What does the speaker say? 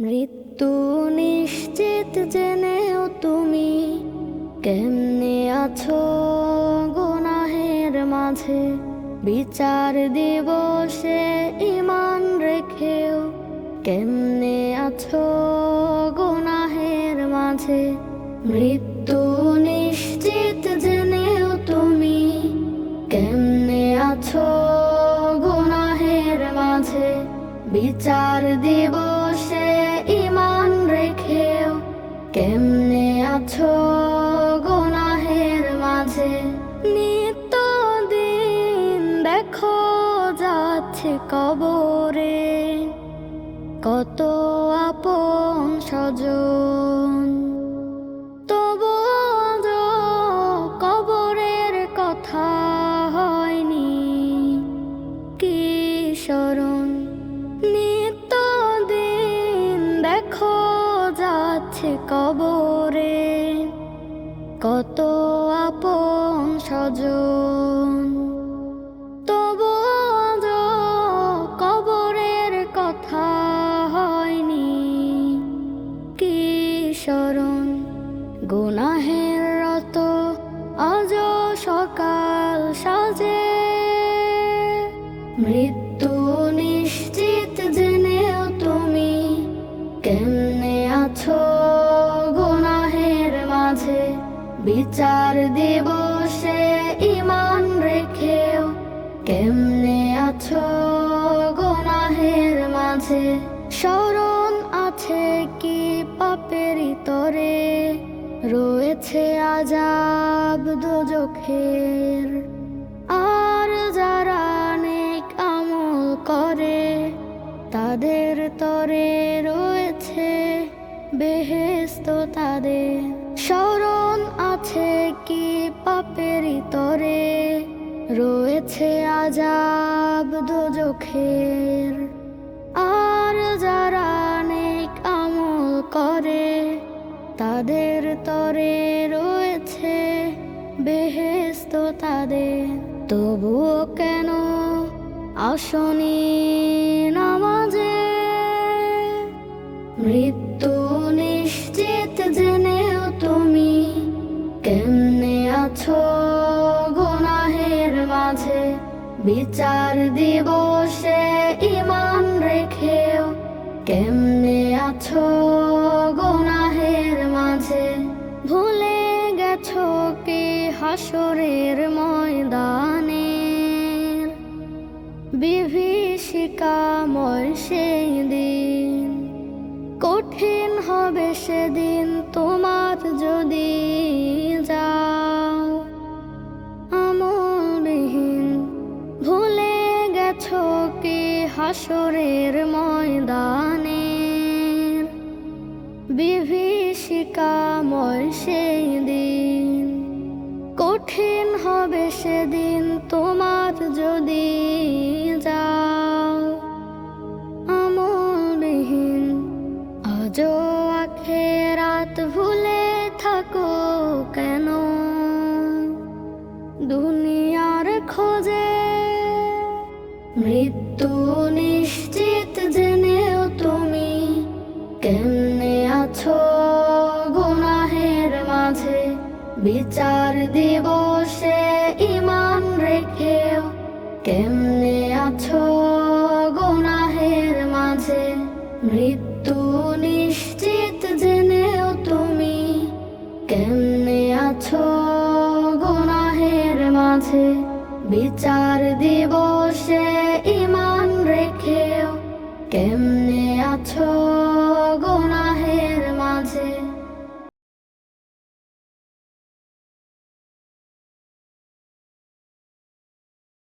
মৃত্যু নিশ্চিত জেনেও তুমি কেমনে আছো গুনাহের মাঝে? বিচার দিবসে ইমান রেখেও কেমনে আছো গুনাহের মাঝে? মৃত্যু নিশ্চিত জেনেও তুমি কেমনে আছো গুনাহের মাঝে? বিচার দিবসে যাচ্ছে কবরে। কত আপন স্বজন। তবু কবরের কথা হয়নি। কি স্মরণ? নিত্য দিন দেখো যাচ্ছে কবরে। কত আপন স্বজন। সকাল সাজে। মৃত্যু নিশ্চিত জেনেও তুমি কেমনে আছো গোনাহের মাঝে? বিচার দিবসে ইমান রয়েছে আজাব দুজখের আর যারা নেক আমল করে, তাদের তরে রয়েছে বেহেস্ত তাদের। স্মরণ আছে কি পাপের তরে, রয়েছে আজাব দুজখের বেহেস্ত তাদের। তবুও কেন আসনি নামাজে? মৃত্যু নিশ্চিত জেনেও তুমি কেমনে আছো গুনাহের মাঝে? বিচার দিবসে ইমান রেখেও কেমনে আছো গুনাহের মাঝে? ভুলে গেছো কি হাসরের ময়দানের বিভীষিকাময় সেই দিন কঠিন হবে সেদিন তোমার যদি যাও। আমলবিহীন ভুলে গেছ কি হাসরের ময়দানের বিভীষিকাময় সেই দিন কঠিন হবে সেদিন, তোমার যদি যাও। আমলবিহীন, আজও আখেরাত ভুলে থাকো কেন? দুনিয়ার খোঁজে মৃত্যু নিশ্চিত বিচার দিবসে ইমান রেখেও। কেমনে আছো গুনাহের মাঝে? মৃত্যু নিশ্চিত জেনেও তুমি। কেমনে আছো গুনাহের মাঝে? বিচার দিবসে ইমান রেখেও। কেমনে আছো